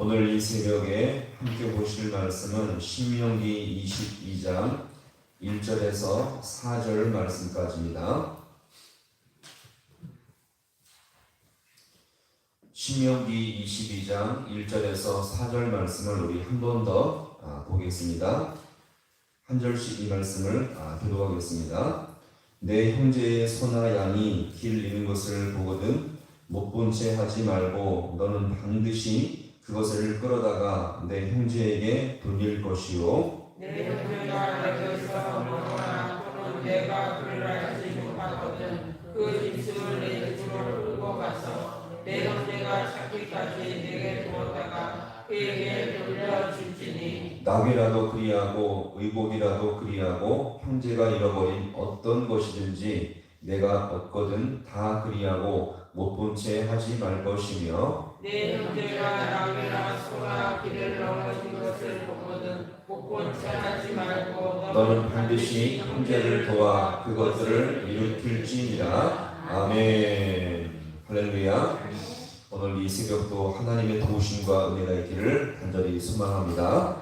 오늘 이 새벽에 함께 보실 말씀은 신명기 22장 1절에서 4절 말씀까지입니다. 신명기 22장 1절에서 4절 말씀을 우리 한 번더 아, 보겠습니다. 한 절씩 이 말씀을 아, 교도하겠습니다. 내 형제의 소나 양이 길 잃은 것을 보거든 못 본 채 하지 말고 너는 반드시 그것을 끌어다가 내 형제에게 돌릴 것이요. 내 형제가 내게서 또는 내가 그를 알지 못하거든 그 짐승을 내 집으로 끌고 가서 내 형제가 찾기까지 내게 두었다가 그에게 돌려줄지니. 낙이라도 그리하고 의복이라도 그리하고 형제가 잃어버린 어떤 것이든지 내가 얻거든 다 그리하고 못 본 채 하지 말 것이며 내 형제가 남이나 소나 길을 넘어진 것을 보거든 못 본 채 하지 말고 너는 반드시 형제를 도와 그것들을 일으킬지니라. 아멘. 할렐루야. 오늘 이 새벽도 하나님의 도우심과 은혜가 있기를 간절히 소망합니다.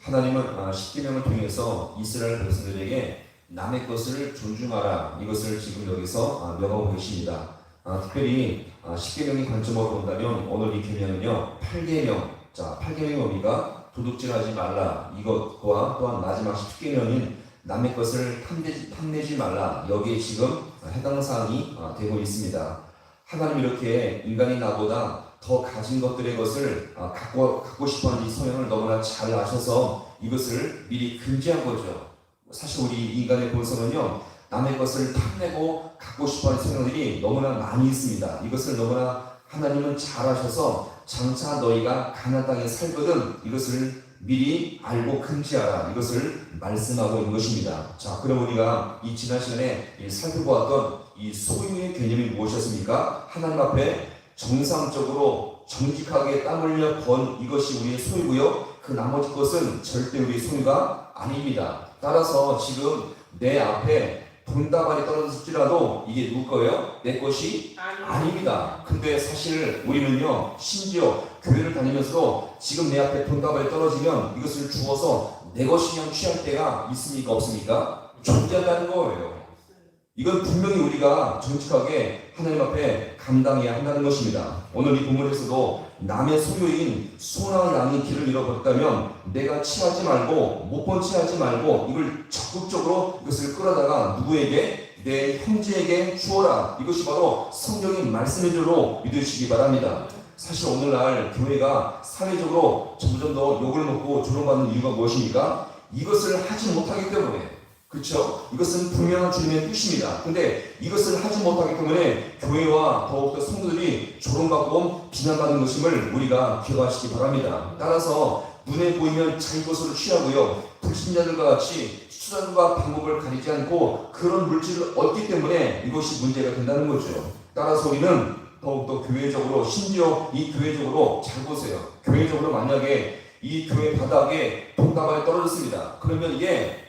하나님은 아, 십계명을 통해서 이스라엘 백성들에게 남의 것을 존중하라. 이것을 지금 여기서 아, 명하고 계십니다. 아, 특별히 아, 십계명의 관점으로 본다면 오늘 이 계명은요 8계명. 자 8계명의 의미가 도둑질하지 말라. 이것과 또한 마지막 10계명인 남의 것을 탐내지, 탐내지 말라. 여기에 지금 해당 사항이 아, 되고 있습니다. 하나님 이렇게 인간이 나보다 더 가진 것들의 것을 아, 갖고 갖고 싶어 하는 이 성향을 너무나 잘 아셔서 이것을 미리 금지한 거죠. 사실 우리 인간의 본성은요 남의 것을 탐내고 갖고 싶어 하는 성향들이 너무나 많이 있습니다. 이것을 너무나 하나님은 잘 아셔서 장차 너희가 가나안 땅에 살거든 이것을 미리 알고 금지하라 이것을 말씀하고 있는 것입니다. 자, 그럼 우리가 이 지난 시간에 이 살펴보았던 이 소유의 개념이 무엇이었습니까? 하나님 앞에 정상적으로 정직하게 땀 흘려 번 이것이 우리의 소유고요. 그 나머지 것은 절대 우리의 소유가 아닙니다. 따라서 지금 내 앞에 돈다발이 떨어졌을지라도 이게 누구 거예요? 내 것이 아닙니다. 근데 사실 우리는요, 심지어 교회를 다니면서도 지금 내 앞에 돈다발이 떨어지면 이것을 주워서 내 것이 그냥 취할 때가 있습니까? 없습니까? 존재한다는 거예요. 이건 분명히 우리가 정직하게 하나님 앞에 감당해야 한다는 것입니다. 오늘 이 본문에서도 남의 소유인 소나 양이 길을 잃어버렸다면 내가 취하지 말고 못 본 취하지 말고 이걸 적극적으로 이것을 끌어다가 누구에게 내 형제에게 주어라. 이것이 바로 성경의 말씀인 줄로 믿으시기 바랍니다. 사실 오늘날 교회가 사회적으로 점점 더 욕을 먹고 조롱받는 이유가 무엇입니까? 이것을 하지 못하기 때문에 그렇죠? 이것은 분명한 주님의 뜻입니다. 근데 이것을 하지 못하기 때문에 교회와 더욱더 성도들이 조롱받고 비난받는 것임을 우리가 기억하시기 바랍니다. 따라서 눈에 보이면 자기 것으로 취하고요. 불신자들과 같이 수단과 방법을 가리지 않고 그런 물질을 얻기 때문에 이것이 문제가 된다는 거죠. 따라서 우리는 더욱더 교회적으로 심지어 이 교회적으로 잘 보세요. 교회적으로 만약에 이 교회 바닥에 돈다발이 떨어졌습니다. 그러면 이게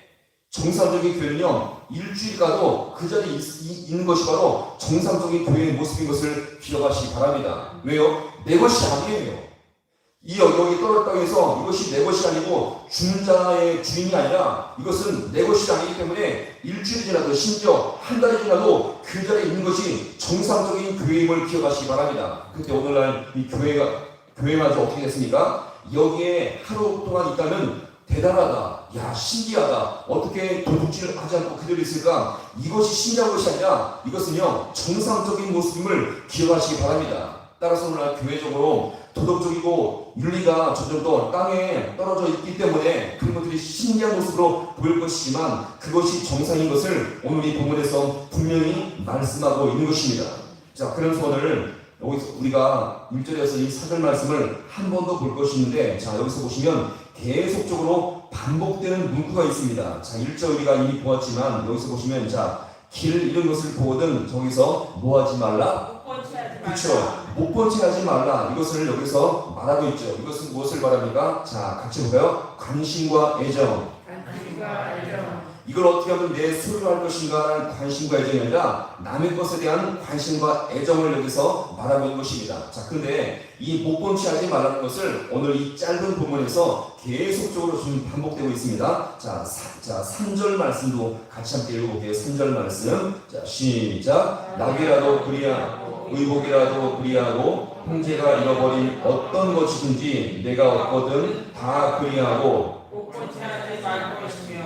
정상적인 교회는요 일주일 가도 그 자리에 있, 이- 있는 것이 바로 정상적인 교회의 모습인 것을 기억하시기 바랍니다. 왜요? 내 것이 아니에요. 이 여- 여기 떨어졌다고 해서 이것이 내 것이 아니고 주는 자의 주인이 아니라 이것은 내 것이 아니기 때문에 일주일이 지나도 심지어 한 달이 지나도 그 자리에 있는 것이 정상적인 교회임을 기억하시기 바랍니다. 근데 오늘날 이 교회가 교회마저 어떻게 됐습니까? 여기에 하루 동안 있다면 대단하다. 야, 신기하다. 어떻게 도둑질을 하지 않고 그대로 있을까? 이것이 신기한 것이 아니라 이것은요, 정상적인 모습임을 기억하시기 바랍니다. 따라서 오늘날 교회적으로 도덕적이고 윤리가 점점 더 땅에 떨어져 있기 때문에 그런 것들이 신기한 모습으로 보일 것이지만 그것이 정상인 것을 오늘 이 본문에서 분명히 말씀하고 있는 것입니다. 자, 그래서 오늘 여기서 우리가 1절에서 이 사절 말씀을 한 번 더 볼 것이 있는데 자, 여기서 보시면 계속적으로 반복되는 문구가 있습니다. 자, 1절 우리가 이미 보았지만 여기서 보시면 자, 길 잃은 것을 보거든 저기서 뭐 하지 말라? 그렇죠. 말라 못본 채 하지 말라. 이것을 여기서 말하고 있죠. 이것은 무엇을 말합니까? 자, 같이 볼까요? 관심과 애정. 관심과 애정 이걸 어떻게 하면 내 소유로 할 것인가라는 관심과 애정이 아니라 남의 것에 대한 관심과 애정을 여기서 말하고 있는 것입니다. 자, 그런데 이 못본치 하지 말라는 것을 오늘 이 짧은 본문에서 계속적으로 좀 반복되고 있습니다. 자, 사, 자 3절 말씀도 같이 함께 읽어볼게요. 3절 말씀. 자, 시작. 낙이라도 그리하고 의복이라도 그리하고 형제가 잃어버린 어떤 것이든지 내가 얻거든 다 그리하고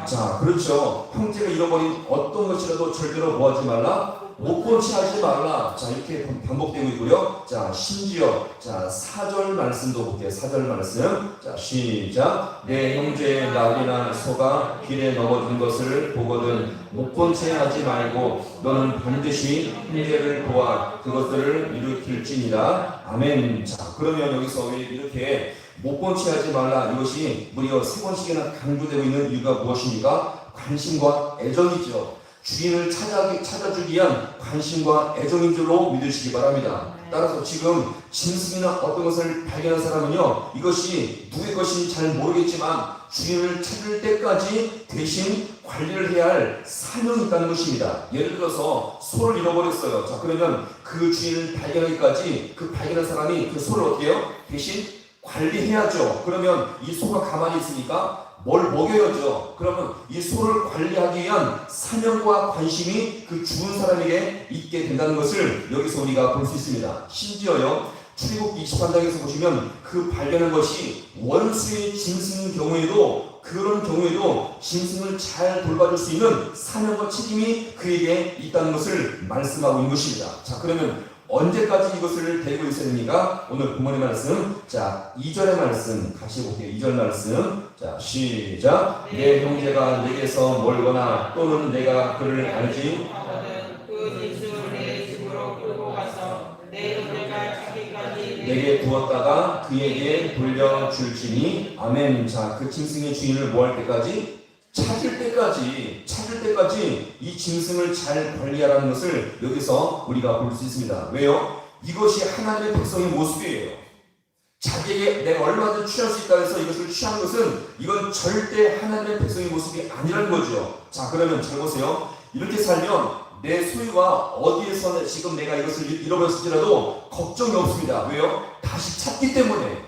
자, 그렇죠. 형제가 잃어버린 어떤 것이라도 절대로 뭐하지 말라? 못 본치 하지 말라. 자, 이렇게 반복되고 있고요. 자, 심지어, 자, 4절 말씀도 볼게요. 4절 말씀. 자, 시작. 내 형제의 낙이나 소가 길에 넘어진 것을 보거든 못본채 하지 말고 너는 반드시 형제를 도와 그것들을 일으킬지니라. 아멘. 자, 그러면 여기서 왜 이렇게 못 본 채 하지 말라 이것이 무려 세 번씩이나 강조되고 있는 이유가 무엇입니까? 관심과 애정이죠. 주인을 찾아, 찾아주기 위한 관심과 애정인 줄로 믿으시기 바랍니다. 따라서 지금 짐승이나 어떤 것을 발견한 사람은요, 이것이 누구의 것인지 잘 모르겠지만 주인을 찾을 때까지 대신 관리를 해야 할 사명이 있다는 것입니다. 예를 들어서 소를 잃어버렸어요. 자, 그러면 그 주인을 발견하기까지 그 발견한 사람이 그 소를 어떻게 해요? 대신 관리해야죠. 그러면 이 소가 가만히 있으니까 뭘 먹여야죠. 그러면 이 소를 관리하기 위한 사명과 관심이 그 죽은 사람에게 있게 된다는 것을 여기서 우리가 볼 수 있습니다. 심지어요. 출애굽 23장에서 보시면 그 발견한 것이 원수의 짐승인 경우에도 그런 경우에도 짐승을 잘 돌봐줄 수 있는 사명과 책임이 그에게 있다는 것을 말씀하고 있는 것입니다. 자, 그러면 언제까지 이것을 있어야 됩니까? 오늘 부모님 말씀. 자, 2절의 말씀 같이 볼게요. 2절 말씀. 자, 시작. 내 형제가 내게서 멀거나 또는 내가 그를 알지 내 내게 두었다가 그에게 돌려줄지니 아멘. 자, 그 짐승의 주인을 뭐할 때까지? 찾을 때까지, 찾을 때까지 이 짐승을 잘 관리하라는 것을 여기서 우리가 볼 수 있습니다. 왜요? 이것이 하나님의 백성의 모습이에요. 자기에게 내가 얼마든지 취할 수 있다 해서 이것을 취한 것은 이건 절대 하나님의 백성의 모습이 아니라는 거죠. 자, 그러면 잘 보세요. 이렇게 살면 내 소유가 어디에서 지금 내가 이것을 잃어버렸을지라도 걱정이 없습니다. 왜요? 다시 찾기 때문에.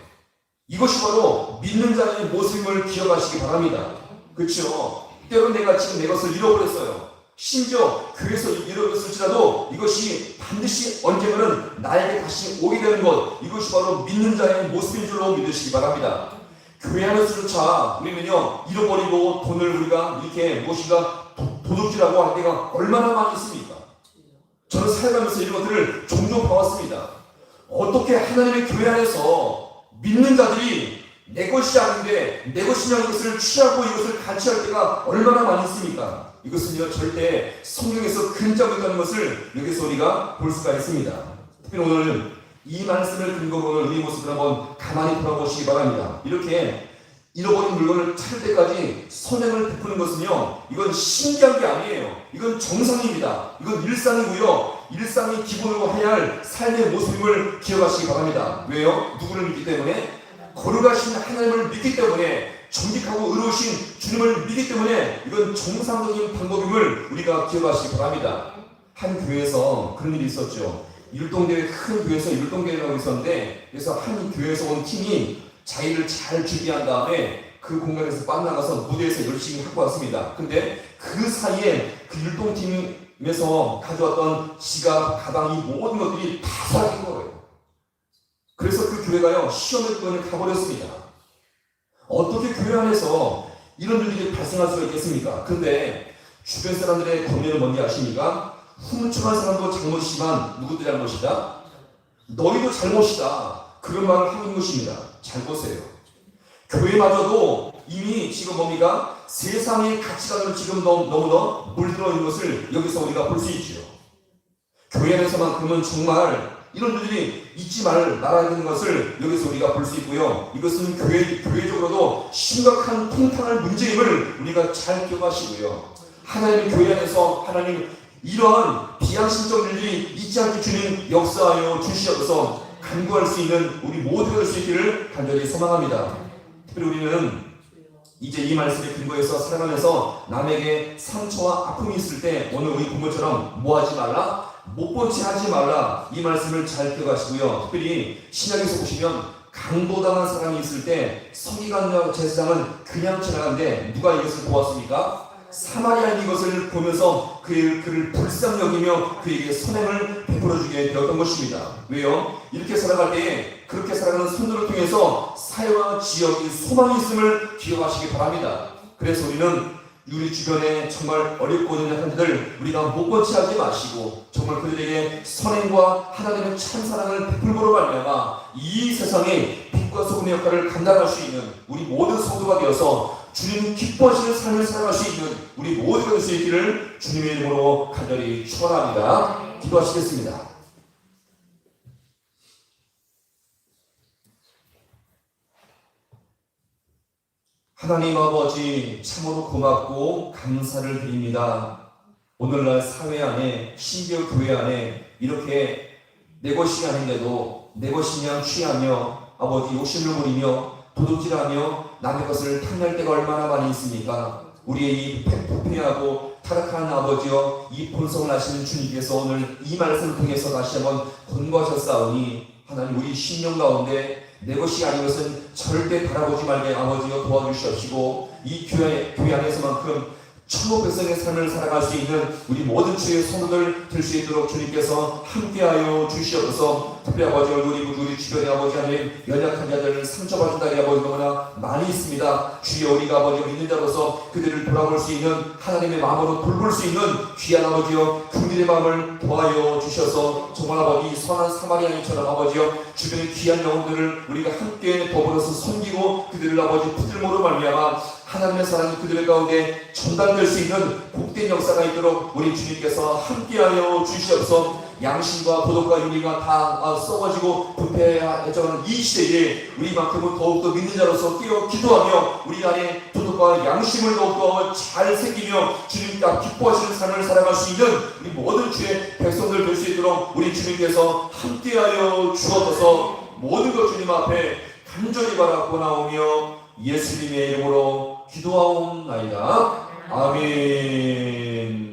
이것이 바로 믿는 자의 모습을 기억하시기 바랍니다. 그렇죠? 때로 내가 지금 내 것을 잃어버렸어요. 심지어 교회에서 잃어버렸을지라도 이것이 반드시 언젠가는 나에게 다시 오게 되는 것 이것이 바로 믿는 자의 모습인 줄로 믿으시기 바랍니다. 교회 안에서조차 우리는요 잃어버리고 돈을 우리가 이렇게 무엇인가 도- 도둑질하고 할 때가 얼마나 많이 있습니까? 저는 살아가면서 이런 것들을 종종 봐왔습니다. 어떻게 하나님의 교회 안에서 믿는 자들이 내 것이 아닌데 내 것이냐는 것을 취하고 이것을 같이 할 때가 얼마나 많이 있습니까? 이것은요 절대 성경에서 근자고 있다는 것을 여기서 우리가 볼 수가 있습니다. 특별히 오늘 이 말씀을 근거로 오늘 우리 모습을 한번 가만히 돌아보시기 바랍니다. 이렇게 잃어버린 물건을 찾을 때까지 선행을 베푸는 것은요, 이건 신기한 게 아니에요. 이건 정상입니다. 이건 일상이고요. 일상이 기본으로 해야 할 삶의 모습임을 기억하시기 바랍니다. 왜요? 누구를 믿기 때문에? 거룩하신 하나님을 믿기 때문에 정직하고 의로우신 주님을 믿기 때문에 이건 정상적인 방법임을 우리가 기억하시기 바랍니다. 한 교회에서 그런 일이 있었죠. 율동대회 큰 교회에서 율동대회라고 있었는데 그래서 한 교회에서 온 팀이 자기를 잘 준비한 다음에 그 공간에서 빠져나가서 무대에서 열심히 하고 왔습니다. 근데 그 사이에 그 율동팀에서 가져왔던 지갑, 가방 이 모든 것들이 다 사라진 거예요. 그래서 그 교회가요 시험의 권을 가버렸습니다. 어떻게 교회 안에서 이런 일들이 발생할 수가 있겠습니까? 근데 주변 사람들의 권면은 뭔지 아십니까? 훔쳐간 사람도 잘못이지만 누구도 잘못이다? 너희도 잘못이다. 그런 말을 하고 있는 것입니다. 잘 보세요. 교회마저도 이미 지금 뭡니까? 세상의 가치관으로 지금 너무, 너무나 물들어 있는 것을 여기서 우리가 볼 수 있죠. 교회 안에서만큼은 정말 이런 일들이 잊지 말, 되는 것을 여기서 우리가 볼 수 있고요. 이것은 교회, 교회적으로도 심각한 통탄할 문제임을 우리가 잘 기억하시고요. 하나님의 교회 안에서 하나님 이러한 비양심적 일들이 있지 않게 주님 역사하여 주시옵소서 간구할 수 있는 우리 모두가 될 수 있기를 간절히 소망합니다. 특별히 우리는 이제 이 말씀에 근거해서 살아가면서 남에게 상처와 아픔이 있을 때 오늘 우리 부모처럼 뭐 하지 말라? 못 본 채 하지 말라. 이 말씀을 잘 기억하시고요. 특별히 신약에서 보시면 강도당한 사람이 있을 때 서기관 제사장은 그냥 지나가는데 누가 이것을 보았습니까? 사마리아인 이것을 보면서 그, 그를 불쌍히 여기며 그에게 선행을 베풀어주게 되었던 것입니다. 왜요? 이렇게 살아갈 때에 그렇게 살아가는 손들을 통해서 사회와 지역이 소망이 있음을 기억하시기 바랍니다. 그래서 우리는 우리 주변에 정말 어렵고 연약한 자들 우리가 못 번치하지 마시고 정말 그들에게 선행과 하나님의 참 사랑을 베풀므로 말미암아 이 세상에 빛과 소금의 역할을 감당할 수 있는 우리 모든 성도가 되어서 주님 기뻐하시는 삶을 살아갈 수 있는 우리 모두가 될 수 있기를 주님의 이름으로 간절히 축원합니다. 기도하시겠습니다. 하나님 아버지 참으로 고맙고 감사를 드립니다. 오늘날 사회 안에 심지어 교회 안에 이렇게 내 것이 아닌데도 내 것이냐 취하며 아버지 욕심을 부리며 도둑질하며 남의 것을 탐낼 때가 얼마나 많이 있습니까? 우리의 이 패패하고 타락한 아버지여 이 본성을 아시는 주님께서 오늘 이 말씀을 통해서 다시 한번 권고하셨사오니 하나님 우리 심령 가운데 내 것이 아닌 것은 절대 바라보지 말게 아버지여 도와주시옵시고 이 교회, 교회 안에서만큼 천국 백성의 삶을 살아갈 수 있는 우리 모든 주의 성도들 될 수 있도록 주님께서 함께하여 주시옵소서 특별히 아버지 우리 우리 주변의 아버지 하나님 연약한 자들 상처받은 자리 아버지 너무나 많이 있습니다. 주여 우리가 아버지 믿는 자로서 그들을 돌아볼 수 있는 하나님의 마음으로 돌볼 수 있는 귀한 아버지여 그들의 마음을 도와여 주셔서 정말 아버지 선한 사마리아인처럼 아버지여 주변의 귀한 영혼들을 우리가 함께 더불어서 섬기고 그들을 아버지 붙들모로 말미암아 하나님의 사랑이 그들 가운데 전달될 수 있는 복된 역사가 있도록 우리 주님께서 함께하여 주시옵소서 양심과 도덕과 윤리가 다 아, 썩어지고 부패해져가는 이 시대에 우리만큼은 더욱더 믿는 자로서 뛰어 기도하며 우리 안에 도덕과 양심을 더욱더 잘 새기며 주님과 기뻐하시는 삶을 살아갈 수 있는 우리 모든 주의 백성들 될 수 있도록 우리 주님께서 함께하여 주옵소서 모든 것 주님 앞에 간절히 바라고 나오며 예수님의 이름으로 기도하옵나이다. 아멘.